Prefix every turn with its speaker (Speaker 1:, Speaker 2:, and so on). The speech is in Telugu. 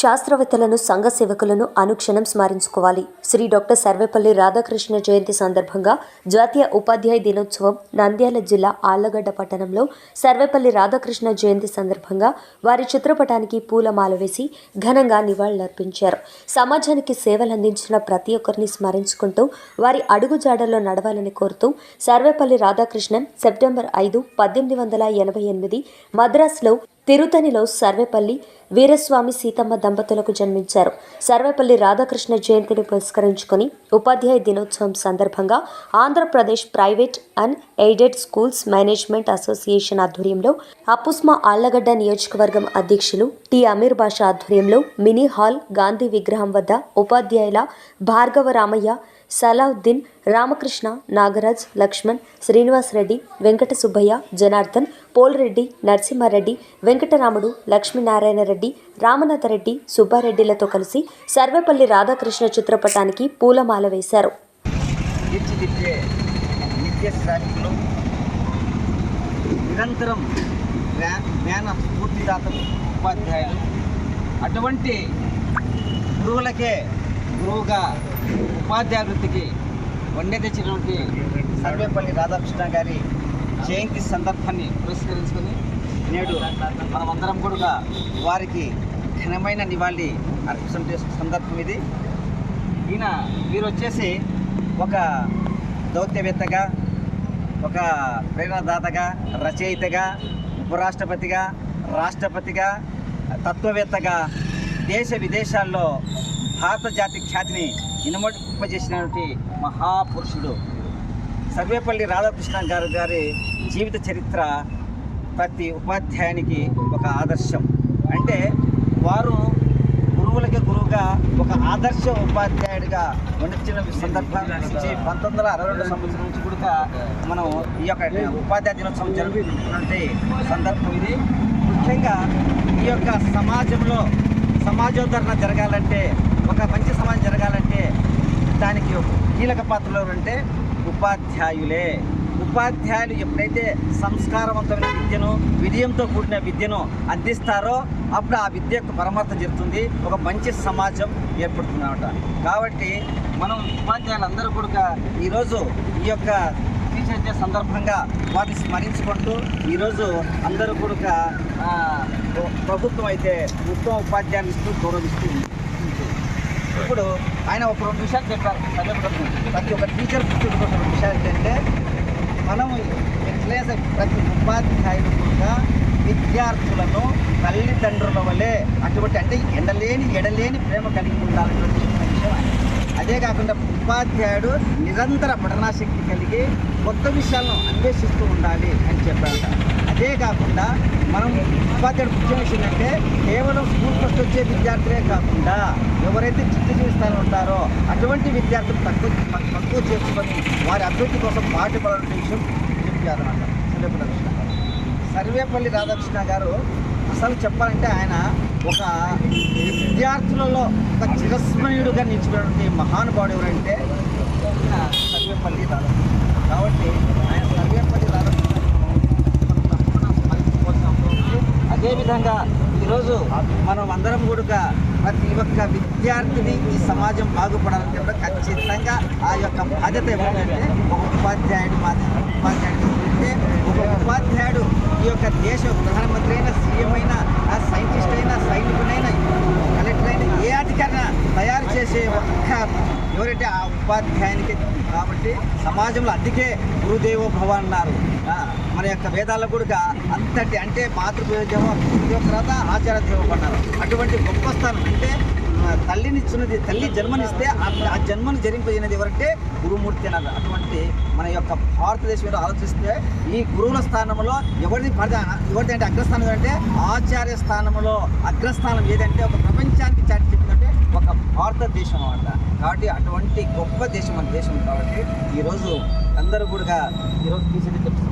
Speaker 1: శాస్త్రవేత్తలను సంఘ సేవకులను అనుక్షణం స్మరించుకోవాలి. శ్రీ డాక్టర్ సర్వేపల్లి రాధాకృష్ణ జయంతి సందర్భంగా జాతీయ ఉపాధ్యాయ దినోత్సవం నంద్యాల జిల్లా ఆళ్ళగడ్డ పట్టణంలో సర్వేపల్లి రాధాకృష్ణ జయంతి సందర్భంగా వారి చిత్రపటానికి పూలమాల వేసి ఘనంగా నివాళులర్పించారు. సమాజానికి సేవలందించిన ప్రతి ఒక్కరిని స్మరించుకుంటూ వారి అడుగుజాడల్లో నడవాలని కోరుతూ సర్వేపల్లి రాధాకృష్ణన్ సెప్టెంబర్ ఐదు పద్దెనిమిది వందల ఎనభై ఎనిమిది మద్రాసులో తిరుతనిలో సర్వేపల్లి వీరస్వామి సీతమ్మ దంపతులకు జన్మించారు. సర్వేపల్లి రాధాకృష్ణ జయంతిని పురస్కరించుకొని ఉపాధ్యాయ దినోత్సవం సందర్భంగా Andhra Pradesh private and aided schools management association ఆధ్వర్యంలో అపుస్మా ఆళ్ళగడ్డ నియోజకవర్గం అధ్యక్షులు టి అమీర్ బాషా ఆధ్వర్యంలో మినీ హాల్ గాంధీ విగ్రహం వద్ద ఉపాధ్యాయుల భార్గవ రామయ్య సలావుద్దీన్ రామకృష్ణ నాగరాజ్ లక్ష్మణ్ శ్రీనివాస్ రెడ్డి వెంకట సుబ్బయ్య జనార్దన్ పోల్రెడ్డి నరసింహారెడ్డి వెంకటరాముడు లక్ష్మీనారాయణరెడ్డి రామనాథరెడ్డి సుబ్బారెడ్డిలతో కలిసి సర్వేపల్లి రాధాకృష్ణ చిత్రపటానికి పూలమాల వేశారు.
Speaker 2: నిరంతరం జ్ఞాన స్ఫూర్తిదాతలు ఉపాధ్యాయులు. అటువంటి గురువులకే గురువుగా ఉపాధ్యాయ వృత్తికి వండే తెచ్చినటువంటి సర్వేపల్లి రాధాకృష్ణ గారి జయంతి సందర్భాన్ని పురస్కరించుకొని నేడు మనమందరం కూడా వారికి ఘనమైన నివాళి అర్పించే సందర్భం ఇది. ఈయన వీరు వచ్చేసి ఒక దౌత్యవేత్తగా ఒక ప్రేరణదాతగా రచయితగా ఉపరాష్ట్రపతిగా రాష్ట్రపతిగా తత్వవేత్తగా దేశ విదేశాల్లో భారత జాతి ఖ్యాతిని ఇనుమటింపజేసినటువంటి మహాపురుషుడు సర్వేపల్లి రాధాకృష్ణ గారు గారి జీవిత చరిత్ర ప్రతి ఉపాధ్యాయునికి ఒక ఆదర్శం. అంటే వారు గురువులకి గురువుగా ఒక ఆదర్శ ఉపాధ్యాయుడిగా వండించిన సందర్భం నుంచి పంతొమ్మిది వందల అరవై రెండు సంవత్సరం నుంచి కూడా మనం ఈ యొక్క ఉపాధ్యాయ దినోత్సవం జరుగుతున్నటువంటి సందర్భం ఇది. ముఖ్యంగా ఈ యొక్క సమాజంలో సమాజోద్ధరణ జరగాలంటే ఒక మంచి సమాజం జరగాలంటే దానికి కీలక పాత్రలో అంటే ఉపాధ్యాయులే. ఉపాధ్యాయులు ఎప్పుడైతే సంస్కారవంతమైన విద్యను విజయంతో కూడిన విద్యను అందిస్తారో అప్పుడు ఆ విద్య యొక్క పరమార్థం జరుగుతుంది. ఒక మంచి సమాజం ఏర్పడుతుందన్నమాట. కాబట్టి మనం ఉపాధ్యాయులందరూ కూడా ఈరోజు ఈ యొక్క టీచర్ డే సందర్భంగా వాటిని స్మరించుకుంటూ ఈరోజు అందరూ కూడా ప్రభుత్వం అయితే ఉత్తమ ఉపాధ్యాయులు ఇస్తూ గౌరవిస్తుంది ఇప్పుడు ఆయన ఒక రెండు విషయాలు చెప్పారు. చదువుకున్నప్పుడు ప్రతి ఒక్క టీచర్ గుర్తుంచుకున్న రెండు విషయాలు ఏంటంటే మనం ఎట్లయితే ప్రతి ఉపాధ్యాయుడు కూడా విద్యార్థులను తల్లిదండ్రుల వలె అటువంటి అంటే ఎండలేని ఎడలేని ప్రేమ కలిగి ఉండాలనేటువంటి విషయం అదే కాకుండా ఉపాధ్యాయుడు నిరంతర పఠనాశక్తి కలిగి కొత్త విషయాలను అన్వేషిస్తూ ఉండాలి అని చెప్పారు అదే కాకుండా మనం ఉపాధ్యాయుడు ముఖ్యం విషయం అంటే కేవలం స్కూల్ ఫస్ట్ వచ్చే విద్యార్థులే కాకుండా ఎవరైతే చిత్తజీవి స్థాయిలో ఉంటారో అటువంటి విద్యార్థులు తక్కువ తక్కువ చేసుకొని వారి అభివృద్ధి కోసం పాటుపడాలనే విషయం చెప్పారన్నమాట. సర్వేపల్లి రాధాకృష్ణ గారు సర్వేపల్లి రాధాకృష్ణ గారు అసలు చెప్పాలంటే ఆయన ఒక విద్యార్థులలో ఒక చిరస్మరణీయుడుగా నిలిచిపోయినటువంటి మహానుభావుడు ఎవరంటే సర్వేపల్లి రాధాకృష్ణ కాబట్టి ఆయన సర్వేపల్లి రాధాకృష్ణ మనం తప్పకుండా స్మరించుకోవాల్సిన అవసరం ఉంది. విధంగా ఈరోజు మనం అందరం కూడా ప్రతి ఒక్క విద్యార్థిని ఈ సమాజం బాగుపడాలంటే కూడా ఖచ్చితంగా ఆ యొక్క బాధ్యత ఏమిటంటే ఒక ఉపాధ్యాయుడు మాత్రం ఉపాధ్యాయుడు ఒక ఉపాధ్యాయుడు ఈ యొక్క దేశ ప్రధానమంత్రి అయినా సీఎం అయినా ఆ సైంటిస్ట్ అయినా సైనికుడైనా కలెక్టర్ అయినా ఏ అధికారిన తయారు చేసే ఒక్క ఎవరైతే ఆ ఉపాధ్యాయునికి కాబట్టి సమాజంలో అందుకే గురుదేవో భవ అన్నారు. మన యొక్క వేదాల్లో కూడా అంతటి అంటే మాతృదేవ తర్వాత ఆచార్య దేవపడ్డారు అటువంటి గొప్ప స్థానం అంటే తల్లినిచ్చినది తల్లి జన్మనిస్తే ఆ- జన్మను జరింపజేయనది ఎవరంటే గురుమూర్తి అన్నారు. అటువంటి మన యొక్క భారతదేశంలో ఆలోచిస్తే ఈ గురువుల స్థానంలో ఎవరిది పడదా ఎవరిది అంటే అగ్రస్థానం అంటే ఆచార్య స్థానంలో అగ్రస్థానం ఏదంటే ఒక ప్రపంచానికి చాటి చెప్పిందంటే ఒక భారతదేశం అన్నమాట. కాబట్టి అటువంటి గొప్ప దేశం మన దేశం కాబట్టి ఈరోజు అందరూ కూడా ఈరోజు తీసేది చెప్తున్నారు